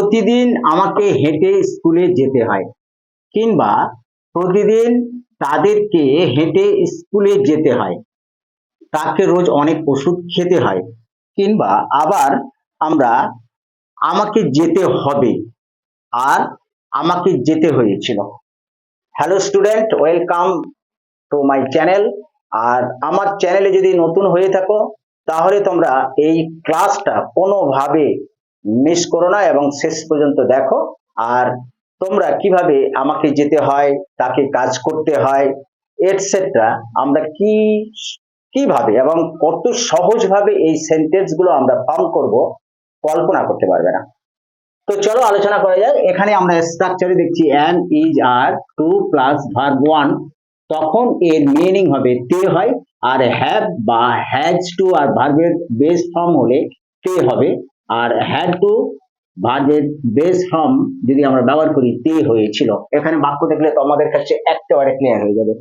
প্রতিদিন আমাকে হেঁটে স্কুলে যেতে হয় কিংবা প্রতিদিন তাদেরকে হেঁটে স্কুলে যেতে হয়। তাকে রোজ অনেক ওষুধ খেতে হয় কিংবা আবার আমরা আমাকে যেতে হবে আর আমাকে যেতে হয়েছিল। Hello student welcome to my channel আর আমার চ্যানেলে যদি নতুন হয়ে থাকো, তাহলে তোমরা এই ক্লাসটা কোনোভাবে মিস করো না এবং শেষ পর্যন্ত দেখো। আর তোমরা কীভাবে আমাকে যেতে হয়, তাকে কাজ করতে হয় এটসেট্রা আমরা কি, কীভাবে এবং কত সহজভাবে এই সেন্টেন্সগুলো আমরা ফর্ম করব, কল্পনা করতে পারবে না। তো চলো আলোচনা করা যাক। এখানে আমরা স্ট্রাকচারে দেখছি am is are to plus verb one তখন এর মিনিং হবে তে হয়, আর হ্যাভ বা হ্যাজ টু আর ভার্বের বেস ফর্ম হলে তে হবে। আর হ্যাড টু ভার্বের বেস ফর্ম যদি আমরা ব্যবহার করি তে হয়েছিল। এখানে বাক্য দেখলে তোমাদের কাছে একেবারে ক্লিয়ার হয়ে যাবে।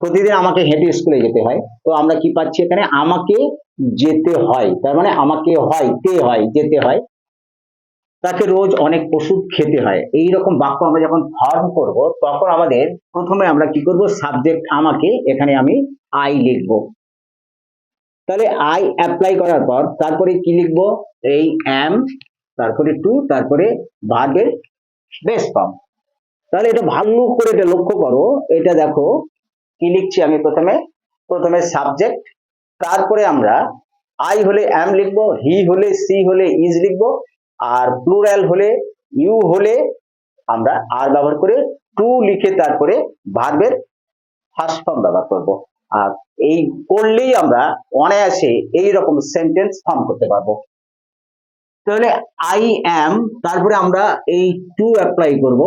প্রতিদিন আমাকে হেঁটে স্কুলে যেতে হয়। তো আমরা কি পাচ্ছি এখানে? আমাকে যেতে হয়। তার মানে আমাকে হয় তে হয়, যেতে হয়। তাকে রোজ অনেক ওষুধ খেতে হয়। এই রকম বাক্য আমরা যখন ফর্ম করব, তখন আমাদের প্রথমে আমরা কি করব? সাবজেক্ট আমাকে এখানে আমি আই লিখব। তাহলে আই অ্যাপ্লাই করার পর তারপরে কি লিখব? এই এম তারপরে টু তারপরে ভার্বের বেস ফর্ম তাহলে এটা ভালো করে এটা লক্ষ্য করো। এটা দেখো, কি লিখছি আমি প্রথমে? প্রথমে সাবজেক্ট তারপরে আমরা আই হলে অ্যাম লিখব হি হলে সি হলে ইজ লিখব, আর প্লুরাল হলে ইউ হলে আমরা আর ব্যবহার করে টু লিখে তারপরে ভার্বের ফার্স্ট ফর্ম ব্যবহার করব। আর এই করলেই আমরা অনায়াসে এই রকম সেন্টেন্স ফর্ম করতে পারব। তাহলে আই অ্যাম তারপরে আমরা এই টু অ্যাপ্লাই করব।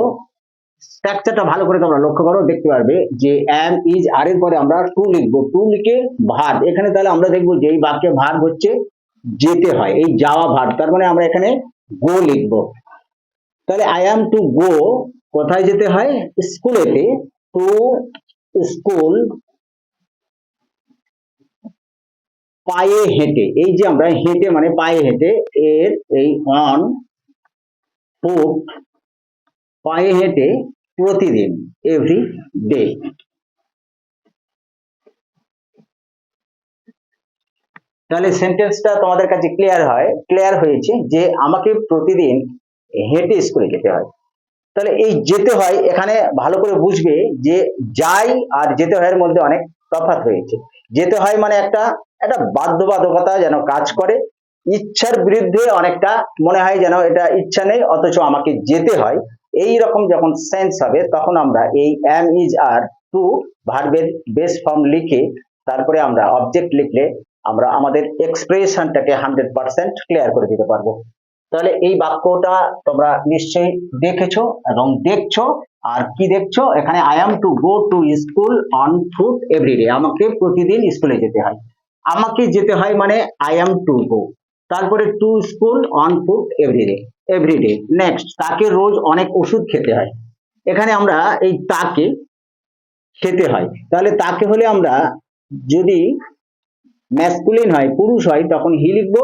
স্ট্রাকচারটা ভালো করে তোমরা লক্ষ্য করো, দেখতে পারবে যে অ্যাম ইজ আর এর পরে আমরা টু লিখব। টু লিখে ভার্ব এখানে তাহলে আমরা দেখব যে এই বাক্যে ভার্ব হচ্ছে যেতে হয়, এই যাওয়া ভার্ব তার মানে আমরা এখানে গো লিখব। তাহলে আই অ্যাম টু গো কোথায় যেতে হয়? স্কুলেতে টু স্কুল পায়ে হেঁটে, এই যে আমরা হেঁটে মানে পায়ে হেঁটে, এর এই অন ফুট পায়ে হেঁটে প্রতিদিন এভরি ডে তাহলে সেন্টেন্সটা তোমাদের কাছে ক্লিয়ার হয় ক্লিয়ার হয়েছে যে আমাকে প্রতিদিন হেঁটে স্কুলে যেতে হয়। তাহলে এই যেতে হয়, এখানে ভালো করে বুঝবে যে যাই আর যেতে হয় এর মধ্যে অনেক তফাৎ হয়েছে। যেতে হয় মানে একটা একটা বাধ্যবাধকতা যেন কাজ করে। ইচ্ছার বিরুদ্ধে অনেকটা মনে হয় যেন এটা ইচ্ছা নেই, অথচ আমাকে যেতে হয়। এই রকম যখন সেন্স হবে, তখন আমরা এই এম ইজ আর টু ভার্বের বেস ফর্ম লিখে তারপরে আমরা অবজেক্ট লিখলে আমরা আমাদের এক্সপ্রেশনটাকে হান্ড্রেড পার্সেন্ট ক্লিয়ার করে দিতে পারব। তাহলে এই বাক্যটা তোমরা নিশ্চয়ই দেখেছ এবং দেখছ। আর কি দেখছ? এখানে I am to go to school on foot everyday আমাকে প্রতিদিন স্কুলে যেতে হয়। আমাকে যেতে হয় মানে আই এম টু গো তারপরে to school on foot everyday everyday next তাকে রোজ অনেক ওষুধ খেতে হয়। এখানে আমরা এই তাকে খেতে হয়। তাহলে তাকে হলে আমরা যদি ম্যাসকুলিন হয়, পুরুষ হয়, তখন হি লিখব।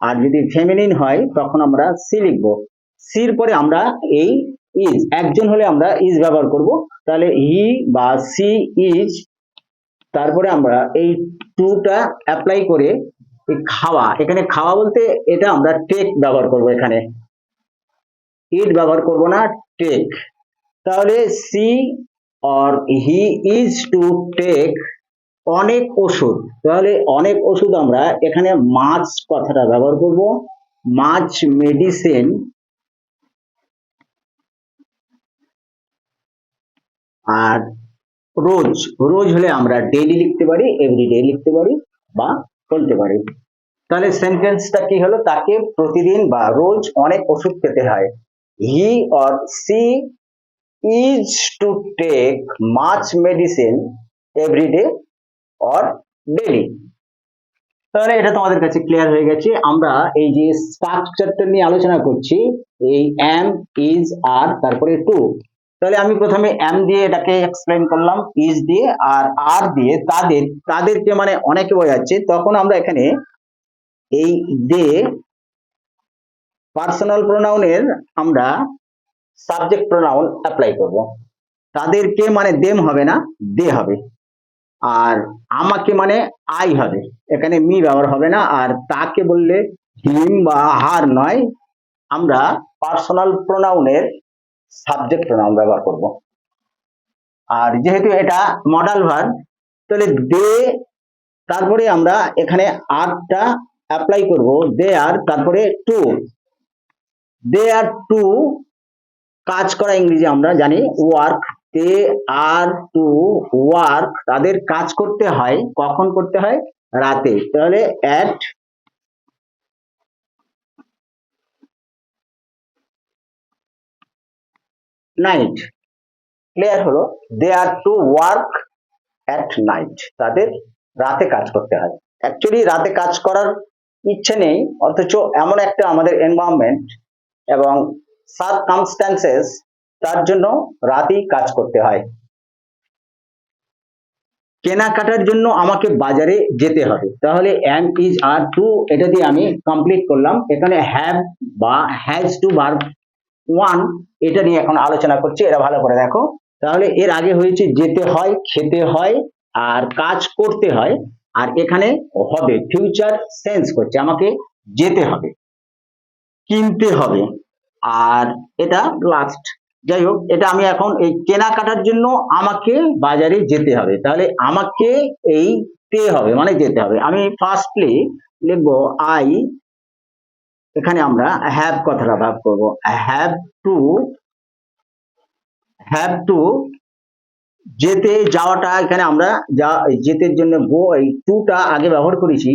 আর যদি ফেমিনিন হয়, তখন আমরা সি লিখব। সির পরে আমরা এই ইজ একজন হলে আমরা ইজ ব্যবহার করব। তাহলে হি বা সি ইজ তারপরে আমরা এই টুটা অ্যাপ্লাই করে খাওয়া, এখানে খাওয়া বলতে এটা আমরা টেক ব্যবহার করব এখানে। ইট ব্যবহার করব না টেক তাহলে she or he is to take অনেক ওষুধ। তাহলে অনেক ওষুধ আমরা এখানে মাছ কথাটা ব্যবহার করব। মাছ মেডিসিন আর রোজ রোজ হলে আমরা ডেইলি লিখতে পারি এভরিডে লিখতে পারি বা বলতে পারি। তাহলে সেন্টেন্সটা কি হলো? তাকে প্রতিদিন বা রোজ অনেক ওষুধ খেতে হয়। He or she is to take much medicine everyday or daily তাহলে এটা তোমাদের কাছে ক্লিয়ার হয়ে গেছে। আমরা এই যে স্ট্রাকচারটা নিয়ে আলোচনা করছি, এই এম ইজ আর তারপরে টু তাহলে আমি প্রথমে এম দিয়ে এটাকে এক্সপ্লেন করলাম ইজ দিয়ে আর আর দিয়ে তাদের, তাদেরকে মানে অনেকে বোঝাচ্ছে। তখন আমরা এখানে এই দে পার্সোনাল প্রোনাউনের আমরা সাবজেক্ট প্রোনাউন অ্যাপ্লাই করব। তাদেরকে মানে দেম হবে না দে হবে। আর আমাকে মানে আই হবে। এখানে মি ব্যবহার হবে না, আর তাকে বললে হিম বা হার নয়। আমরা পার্সোনাল প্রোনাউনের সাবজেক্ট প্রোনাউন ব্যবহার করব। আর যেহেতু এটা মডাল ভার তাহলে দে তারপরে আমরা এখানে আরটা অ্যাপ্লাই করব। দে আর তারপরে টু দে আর টু কাজ করা ইংরেজি আমরা জানি work they are to work তাদের কাজ করতে হয়, কখন করতে হয়? রাতে। তাহলে অ্যাট নাইট ক্লিয়ার হলো? They are to work at night তাদের রাতে কাজ করতে হয়। অ্যাকচুয়ালি রাতে কাজ করার ইচ্ছে নেই, অথচ এমন একটা আমাদের এনভায়রনমেন্ট এবং সার্কামস্ট্যান্সেস তার জন্য রাতেই কাজ করতে হয়। কেনাকাটার জন্য আমাকে বাজারে যেতে হবে। তাহলে এম ইজ আর টু এটা দিয়ে আমি কমপ্লিট করলাম। এখানে হ্যাভ বা হ্যাজ টু বার ওয়ান এটা নিয়ে এখন আলোচনা করছি, এটা ভালো করে দেখো। তাহলে এর আগে হয়েছে যেতে হয়, খেতে হয়, আর কাজ করতে হয়, আর এখানে হবে ফিউচার সেন্স করছে, আমাকে যেতে হবে, কিনতে হবে, আর এটা লাস্ট যাই হোক, এটা আমি এখন এই কেনাকাটার জন্য আমাকে বাজারে যেতে হবে, তাহলে আমাকে এই তে হবে মানে যেতে হবে। আমি ফার্স্টলি লিখব আই এখানে আমরা হ্যাভ কথাটা ভাগ করব। হ্যাভ টু হ্যাভ টু যেতে, যাওয়াটা এখানে আমরা যা যেতের জন্য গো এই টুটা আগে ব্যবহার করেছি।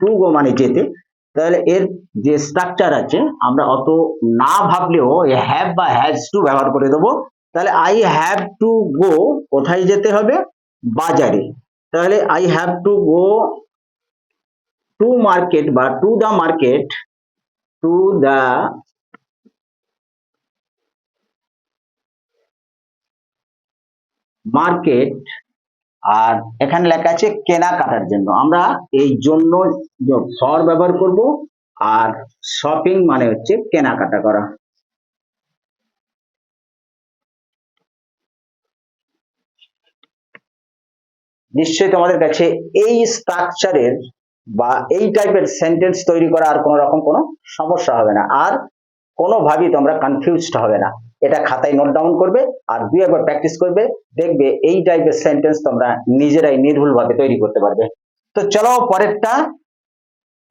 টু গো মানে যেতে। তাহলে এর যে স্ট্রাকচার আছে, আমরা অত না ভাবলেও হ্যাভ বা হ্যাজ টু ব্যবহার করে দেবো। তাহলে আই হ্যাভ টু গো কোথায় যেতে হবে? বাজারে। তাহলে I have to go to market বা to the market to the market আর এখানে লেখা আছে কেনাকাটার জন্য। আমরা এই জন্য ফর ব্যবহার করব আর শপিং মানে হচ্ছে কেনাকাটা করা। নিশ্চয়ই তোমাদের কাছে এই স্ট্রাকচারের বা এই টাইপের সেন্টেন্স তৈরি করা আর কোনো রকম কোনো সমস্যা হবে না। আর কোনোভাবেই তোমরা কনফিউজড হবে না। এটা খাতায় নোট ডাউন করবে আর দুই একবার প্র্যাকটিস করবে, দেখবে এই টাইপের সেন্টেন্স তোমরা নিজেরাই নির্ভুলভাবে তৈরি করতে পারবে। তো চলো পরেরটা।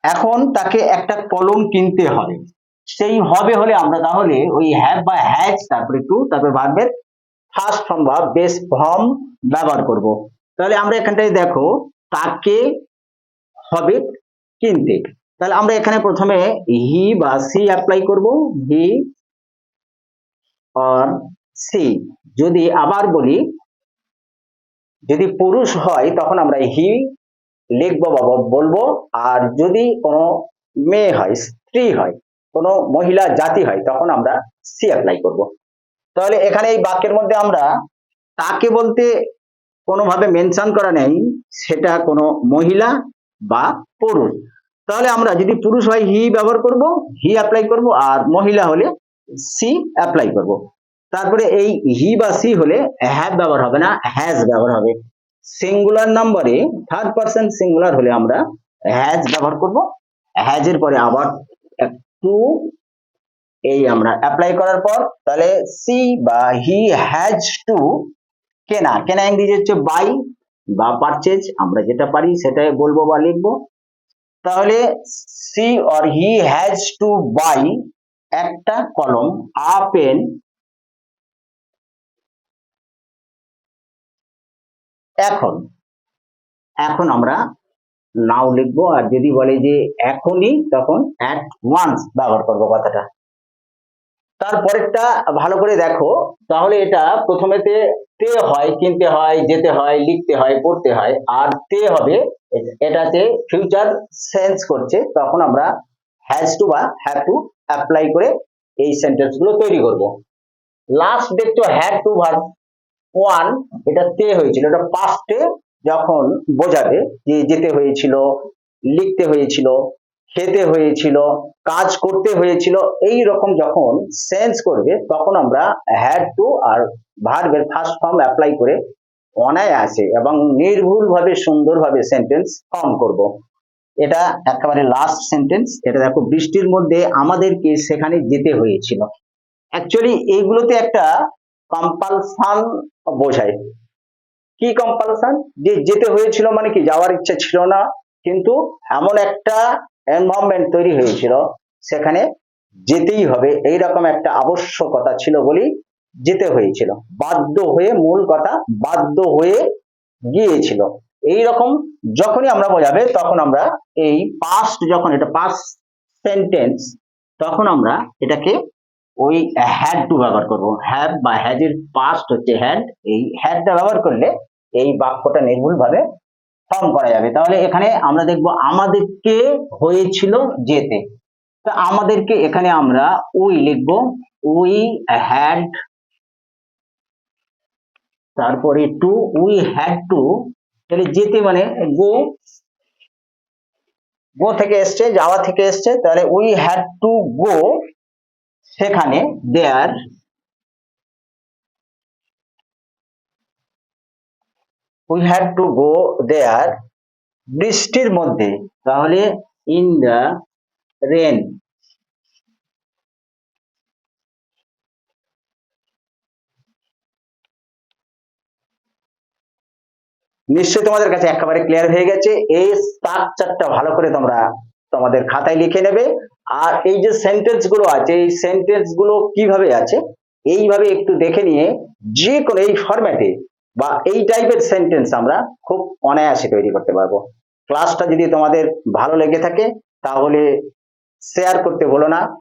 এখন তাকে একটা কলম কিনতে হবে। সেই হবে হলে আমরা তাহলে ওই হ্যাভ বা হ্যাজ তারপরে টু তারপরে ভার্বের ফার্স্ট ফর্ম বা বেস ফর্ম ব্যবহার করব। তাহলে আমরা এখানটায় দেখো, তাকে হবে কিনতে। তাহলে আমরা এখানে প্রথমে হি বা সি অ্যাপ্লাই করব। হি অর সি যদি আবার বলি, যদি পুরুষ হয়, তখন আমরা হি লিখব বা বলব। আর যদি কোনো মেয়ে হয়, স্ত্রী হয়, কোনো মহিলা, জাতি হয়, তখন আমরা সি অ্যাপ্লাই করব। তাহলে এখানে এই বাক্যের মধ্যে আমরা তাকে বলতে কোনোভাবে মেনশন করা নেই, সেটা কোনো মহিলা বা পুরুষ তাহলে আমরা যদি পুরুষ হয় হি ব্যবহার করব হি অ্যাপ্লাই করব, আর মহিলা হলে সি অ্যাপ্লাই করব। তারপরে এই হি বা সি হলে হ্যাভ ব্যবহার হবে না হ্যাজ ব্যবহার হবে। সিঙ্গুলার নাম্বারে থার্ড পার্সন সিঙ্গুলার হলে আমরা হ্যাজ ব্যবহার করব। হ্যাজ এর পরে আবার টু এই আমরা অ্যাপ্লাই করার পর, তাহলে সি বা হি হ্যাজ টু কেনা। কেনা ইংরেজি হচ্ছে বাই বা পারচেজ আমরা যেটা পারি সেটাই বলব বা লিখব। তাহলে she or he has to buy একটা কলম, আ পেন, এখন এখন আমরা নাও লিখব, আর যদি বলে যে এখনই, তখন অ্যাট ওয়ান্স ব্যবহার করব কথাটা। তারপরেরটা ভালো করে দেখো, তাহলে এটা প্রথমেতে তে হয় কিনতে হয়, যেতে হয়, লিখতে হয়, পড়তে হয়, আর তে হবে এটাতে ফিউচার সেন্স করছে, তখন আমরা হ্যাজ টু বা হ্যাভ টু অ্যাপ্লাই করে এই সেন্টেন্সগুলো তৈরি করব। লাস্ট দেখছ হ্যাড টু ভার্ব ওয়ান এটা তে হয়েছিল, এটা পাস্টে যখন বোঝাবে যে যেতে হয়েছিল, লিখতে হয়েছিল খেতে হয়েছিল, কাজ করতে হয়েছিল, এই রকম যখন সেন্স করবে, তখন আমরা হ্যাড টু আর ভার্বের ফার্স্ট ফর্ম অ্যাপ্লাই করে অনায়াসে এবং নির্ভুলভাবে, সুন্দরভাবে সেন্টেন্স ফর্ম করব। এটা একেবারে লাস্ট সেন্টেন্স এটা দেখো বৃষ্টির মধ্যে আমাদেরকে সেখানে যেতে হয়েছিল। অ্যাকচুয়ালি এইগুলোতে একটা কম্পালসান বোঝায়। কি কম্পালসান যে যেতে হয়েছিল মানে কি, যাওয়ার ইচ্ছা ছিল না, কিন্তু এমন একটা এনভায়রনমেন্ট তৈরি হয়েছিল, সেখানে যেতেই হবে। এই রকম একটা আবশ্যকতা ছিল বলেই যেতে হয়েছিল। বাধ্য হয়ে, মূল কথা, বাধ্য হয়ে গিয়েছিল। এই রকম যখনই আমরা বোঝাবে, তখন আমরা এই পাস্ট যখন এটা পাস্ট সেন্টেন্স তখন আমরা এটাকে ওই হ্যাড টু ব্যবহার করব। হ্যাভ বা হ্যাজ এর পাস্ট হচ্ছে হ্যাড এই হ্যাডটা ব্যবহার করলে এই বাক্যটা নির্ভুল ভাবে ফর্ম করা যাবে। তাহলে এখানে আমরা দেখব আমাদেরকে হয়েছিল যেতে। তা আমাদেরকে এখানে আমরা উই লিখব উই হ্যাড তারপরে টু উই হ্যাড টু তাহলে যেতে মানে গো গো থেকে এসছে, যাওয়া থেকে এসছে, তাহলে উই হ্যাড টু গো সেখানে there we had to go there বৃষ্টির মধ্যে, তাহলে ইন দ্য রেন নিশ্চয়ই তোমাদের কাছে একেবারে ক্লিয়ার হয়ে গেছে। এই স্ট্রাকচারটা ভালো করে তোমরা তোমাদের খাতায় লিখে নেবে। আর এই যে সেন্টেন্সগুলো আছে, এই সেন্টেন্সগুলো কীভাবে আছে, এইভাবে একটু দেখে নিয়ে যে কোনো এই ফরম্যাটে বা এই টাইপের সেন্টেন্স আমরা খুব অনায়াসে তৈরি করতে পারব। ক্লাসটা যদি তোমাদের ভালো লেগে থাকে, তাহলে শেয়ার করতে ভুলো না।